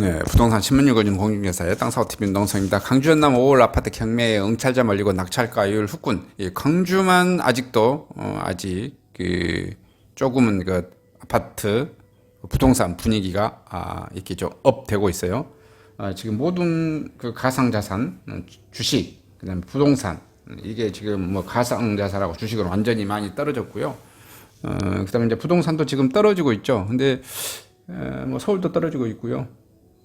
네, 부동산 신문유거진 공중개사의 땅사업TV 운동성입니다. 강주 전남 5월 아파트 경매에 응찰자 몰리고 낙찰가율 후군. 이 광주만 아직도 어, 아직 그 조금은 그 아파트 부동산 분위기가 아, 이렇게 좀 업되고 있어요. 아, 지금 모든 그 가상자산, 어, 주식, 그다음에 부동산 이게 지금 뭐 가상자산하고 주식은 완전히 많이 떨어졌고요. 어, 그다음에 이제 부동산도 지금 떨어지고 있죠. 근데 에, 뭐 서울도 떨어지고 있고요.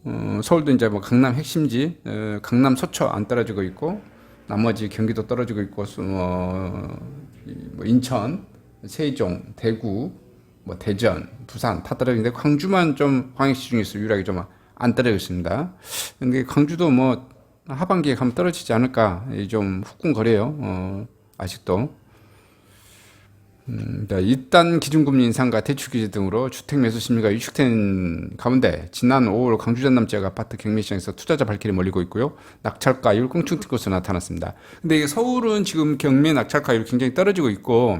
어, 서울도 이제 뭐 강남 핵심지, 어, 강남 서초 안 떨어지고 있고, 나머지 경기도 떨어지고 있고, 이뭐 인천, 세종, 대구, 뭐 대전, 부산 다 떨어지는데 광주만 좀 광역시 중에서 유일하게 좀 안 떨어져 있습니다. 근데 광주도 뭐 하반기에 가면 떨어지지 않을까 이좀 후끈거려요. 어, 아직도. 음, 1단 기준금리 인상과 대출 규제 등으로 주택 매수 심리가 위축된 가운데 지난 5월 광주 전남 지역 아파트 경매 시장에서 투자자 발길이 몰리고 있고요. 낙찰가율 껑충 뛴 것으로 나타났습니다. 근데 이게 서울은 지금 경매 낙찰가율이 굉장히 떨어지고 있고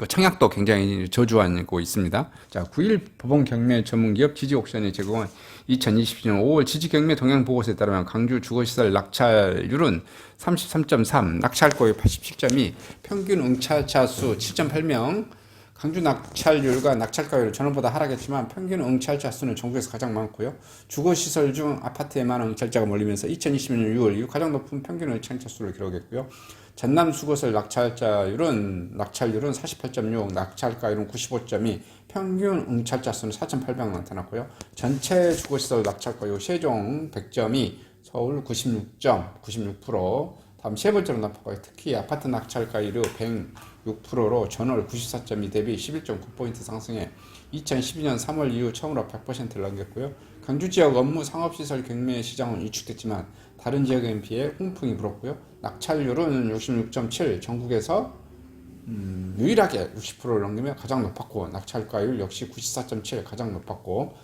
그 청약도 굉장히 저조하고 있습니다. 자, 9일 법원 경매 전문 기업 지지 옥션이 제공한 2020년 5월 지지 경매 동향 보고서에 따르면 강주 주거시설 낙찰률은 33.3, 낙찰고유 87.2, 평균 응찰자 수 7.8명, 강주 낙찰률과 낙찰가율 전월보다 하락했지만 평균 응찰자 수는 전국에서 가장 많고요. 주거시설 중 아파트에만 응찰자가 몰리면서 2020년 6월 이후 가장 높은 평균 응찰자 수를 기록했고요. 전남 수거설 낙찰자율은 낙찰률은 48.6, 낙찰가율은 95.2, 평균 응찰자 수는 4,800 나타났고요. 전체 주거시설 낙찰가율 세종 100.2, 서울 96.96%, 96%, 다음 세 번째로 나파가 특히 아파트 낙찰가율 100 6%로 전월 94.2 대비 11.9포인트 상승해 2012년 3월 이후 처음으로 100%를 넘겼고요. 강주 지역 업무 상업시설 경매 시장은 위축됐지만 다른 지역에 비해 홍풍이 불었고요. 낙찰률은 66.7 전국에서 음, 유일하게 60%를 넘기며 가장 높았고 낙찰가율 역시 94.7 가장 높았고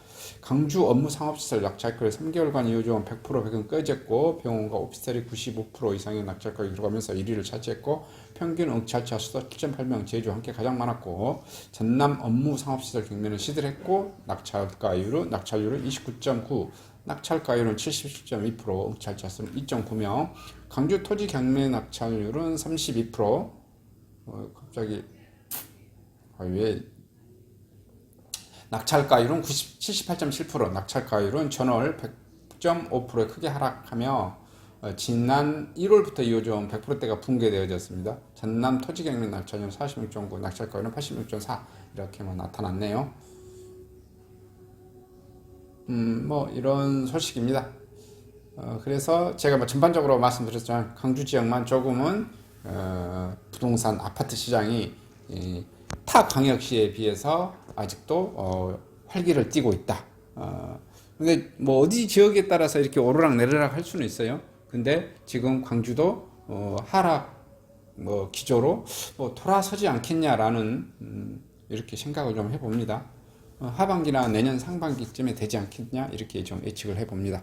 강주 업무 상업시설 낙찰가율 3개월간 이어져온 100% 백은 꺼졌고 병원과 오피스텔이 95% 이상의 낙찰가율이 들어가면서 1위를 차지했고 평균 응찰자 수도 7.8명 제주 함께 가장 많았고 전남 업무 상업시설 경매는 시들했고 낙찰가율은 낙찰률은 29.9 낙찰가율은 77.2%, 응찰자 수는 2.9명, 강주 토지 경매 낙찰률은 32%, 어, 갑자기 아, 왜 낙찰가율은 90, 78.7%, 낙찰가율은 전월 100.5%에 크게 하락하며 어, 지난 1월부터 이어져온 100%대가 붕괴되어졌습니다. 전남 토지 경매 낙찰률 46.9, 낙찰가율은 86.4 이렇게만 나타났네요. 음, 뭐 이런 소식입니다. 어, 그래서 제가 뭐 전반적으로 말씀드렸지만 강주 지역만 조금은 어, 부동산 아파트 시장이 이, 타 광역시에 비해서 아직도 어, 활기를 띠고 있다. 어, 근데 뭐 어디 지역에 따라서 이렇게 오르락 내리락 할 수는 있어요. 근데 지금 광주도 어, 하락 뭐 기조로 뭐 돌아서지 않겠냐라는 음, 이렇게 생각을 좀 해봅니다. 어, 하반기나 내년 상반기쯤에 되지 않겠냐 이렇게 좀 예측을 해봅니다.